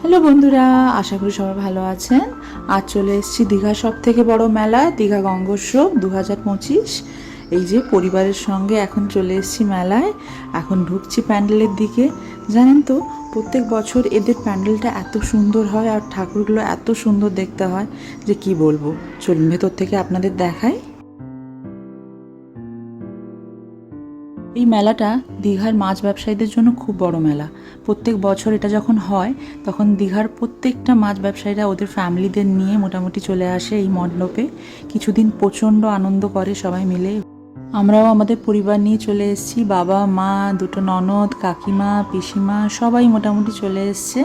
Hello বন্ধুরা, আশা করি সবাই ভালো আছেন। আজ চলে এসেছি দীঘা সব থেকে বড় মেলা দীঘা গঙ্গোৎসব দু হাজার পঁচিশ। এই যে পরিবারের সঙ্গে এখন চলে এসেছি মেলায়, এখন ঢুকছি প্যান্ডেলের দিকে। জানেন তো, প্রত্যেক বছর এদের প্যান্ডেলটা এত সুন্দর হয় আর ঠাকুরগুলো এত সুন্দর দেখতে হয় যে কি বলব? চলুন ভেতর থেকে আপনাদের দেখাই। এই মেলাটা দীঘার মাছ ব্যবসায়ীদের জন্য খুব বড় মেলা। প্রত্যেক বছর এটা যখন হয়, তখন দীঘার প্রত্যেকটা মাছ ব্যবসায়ীরা ওদের ফ্যামিলিদের নিয়ে মোটামুটি চলে আসে এই মণ্ডপে। কিছুদিন প্রচণ্ড আনন্দ করে সবাই মিলে। আমরাও আমাদের পরিবার নিয়ে চলে এসেছি। বাবা, মা, দুটো ননদ, কাকিমা, পিসিমা সবাই মোটামুটি চলে এসছে।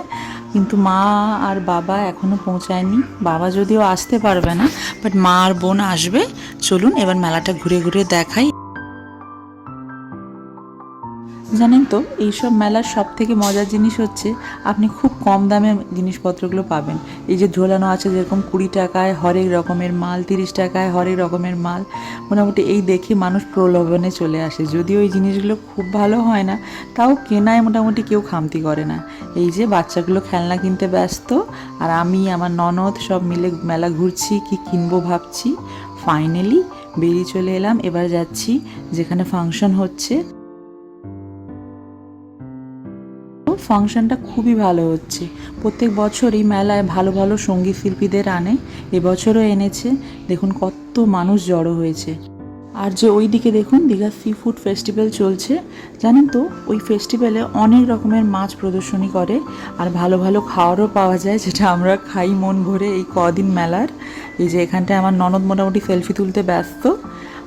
কিন্তু মা আর বাবা এখনও পৌঁছায়নি। বাবা যদিও আসতে পারবে না বাট মা আর বোন আসবে। চলুন এবার মেলাটা ঘুরে ঘুরে দেখাই। জানেন তো, এইসব মেলার সব থেকে মজার জিনিস হচ্ছে আপনি খুব কম দামে জিনিসপত্রগুলো পাবেন। এই যে ঝোলানো আছে যেরকম কুড়ি টাকায় হরেক রকমের মাল, তিরিশ টাকায় হরেক রকমের মাল, মোটামুটি এই দেখে মানুষ প্রলোভনে চলে আসে। যদিও এই জিনিসগুলো খুব ভালো হয় না, তাও কেনায় মোটামুটি কেউ খামতি করে না। এই যে বাচ্চাগুলো খেলনা কিনতে ব্যস্ত, আর আমি, আমার ননদ সব মিলে মেলা ঘুরছি, কি কিনবো ভাবছি। ফাইনালি বেরিয়ে চলে এলাম, এবার যাচ্ছি যেখানে ফাংশন হচ্ছে। ফাংশনটা খুবই ভালো হচ্ছে। প্রত্যেক বছর এই মেলায় ভালো ভালো সংগীত শিল্পীদের আনে। এবছরও এনেছে। দেখুন কত মানুষ জড়ো হয়েছে। আর যে ওই দিকে দেখুন দীঘা সি ফুড ফেস্টিভ্যাল চলছে। জানেন তো, ওই ফেস্টিভ্যালে অনেক রকমের মাছ প্রদর্শনী করে। আর ভালো ভালো খাওয়ারও পাওয়া যায়, যেটা আমরা খাই মন ভরে এই কদিন মেলার। এই যে এখানটায় আমার ননদ মোটামুটি সেলফি তুলতে ব্যস্ত।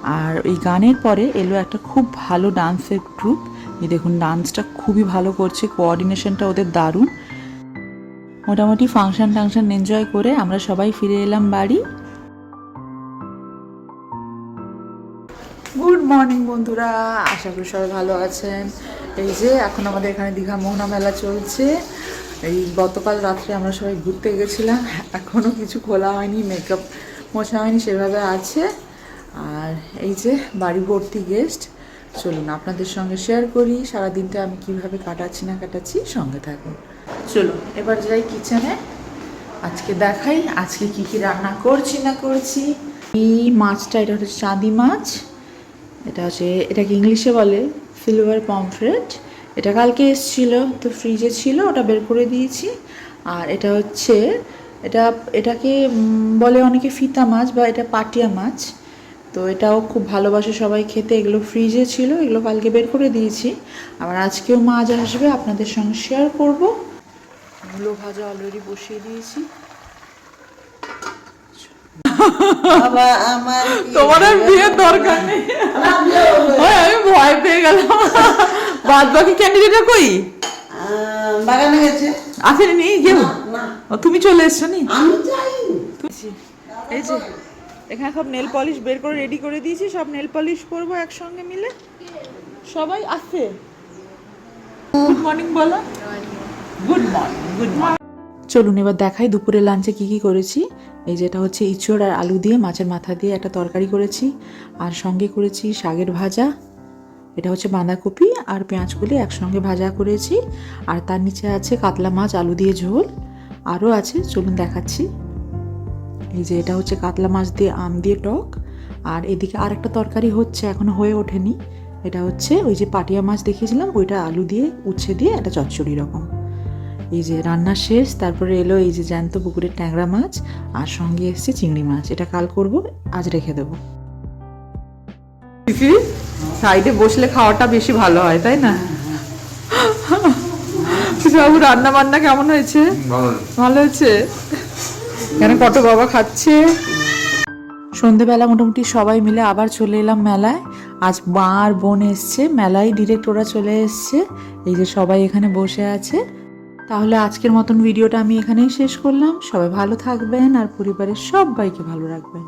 আর এই গানের পরে এলো একটা খুব ভালো ডান্সের গ্রুপ এই দেখুন ডান্সটা খুবই ভালো করছে কোঅর্ডিনেশনটা ওদের দারুণ। মোটামুটি ফাংশন টাংশন এনজয় করে আমরা সবাই ফিরে এলাম বাড়ি। গুড মর্নিং বন্ধুরা, আশা করি সবাই ভালো আছেন। এই যে, এখন আমাদের এখানে দীঘা মোহনা মেলা চলছে। এই গতকাল রাত্রে আমরা সবাই ঘুরতে গেছিলাম এখনও কিছু খোলা হয়নি মেকআপ মোছা হয়নি, সেভাবে আছে। আর এই যে, বাড়ি ভর্তি গেস্ট চলুন আপনাদের সঙ্গে শেয়ার করি, সারাদিনটা আমি কীভাবে কাটাচ্ছি, না কাটাচ্ছি, সঙ্গে থাকুন। চলুন, এবার যাই কিচেনে আজকে দেখাই, আজকে কি কি রান্না করছি, না করছি। এই মাছটা, এটা হচ্ছে চাঁদি মাছ। এটা হচ্ছে, এটাকে ইংলিশে বলে সিলভার পমফ্রেট এটা কালকে এসেছিল, তো ফ্রিজে ছিল, ওটা বের করে দিয়েছি। আর এটা হচ্ছে, এটা, এটাকে বলে অনেকে ফিতা মাছ বা এটা পাটিয়া মাছ। তো এটাও খুব ভালোবাসে সবাই খেতে। এগুলো ফ্রিজে ছিল এগুলো কালকে বের করে দিয়েছি। আবার আজকেও মাছ আসবে আপনাদের সঙ্গে শেয়ার করব। মূলো ভাজা অলরেডি বসিয়ে দিয়েছি। আমার তোমার আর বিয়ের দরকার নেই। আমি ভয় পেয়ে গেলাম। বাদ বাকি ক্যান্ডিডেটটা কই বাগানে গেছে। আসেনি কেউ তুমি চলে এসছো নি? আমি যাই এই যে এখানে সব নেল পলিশ বের করে রেডি করে দিয়েছি, সব নেল পলিশ করব একসঙ্গে মিলে। সবাই আছে? গুড মর্নিং বলো। গুড মর্নিং গুড মর্নিং চলুন এবার দেখাই দুপুরে লাঞ্চে কি কি করেছি। এই যেটা হচ্ছে ইঁচড় আর আলু দিয়ে, মাছের মাথা দিয়ে একটা তরকারি করেছি। আর সঙ্গে করেছি শাকের ভাজা। এটা হচ্ছে বাঁধাকপি আর পেঁয়াজগুলি একসঙ্গে ভাজা করেছি। আর তার নিচে আছে কাতলা মাছ, আলু দিয়ে ঝোল। আরও আছে, চলুন দেখাচ্ছি। এই যে এটা হচ্ছে কাতলা মাছ দিয়ে আম দিয়ে টক। আর এদিকে আর একটা তরকারি হচ্ছে এখনও হয়ে ওঠেনি। এটা হচ্ছে ওই যে পাটিয়া মাছ দেখিয়েছিলাম ওইটা আলু দিয়ে উচ্ছে দিয়ে একটা চচ্চড়ি রকম। এই যে রান্না শেষ তারপরে এলো এই যে জ্যান্ত পুকুরের ট্যাংরা মাছ আর সঙ্গে এসছে চিংড়ি মাছ। এটা কাল করব আজ রেখে দেবো। সাইডে বসলে খাওয়াটা বেশি ভালো হয় তাই না? বাবু রান্না বান্না কেমন হয়েছে? ভালো হয়েছে? এখানে কত বাবা খাচ্ছে? সন্ধেবেলা মোটামুটি সবাই মিলে আবার চলে এলাম মেলায়। আজ মা আর বোন এসছে, মেলায় ডিরেক্ট ওরা চলে এসছে। এই যে সবাই এখানে বসে আছে। তাহলে আজকের মতন ভিডিওটা আমি এখানেই শেষ করলাম। সবাই ভালো থাকবেন আর পরিবারের সবাইকে ভালো রাখবেন।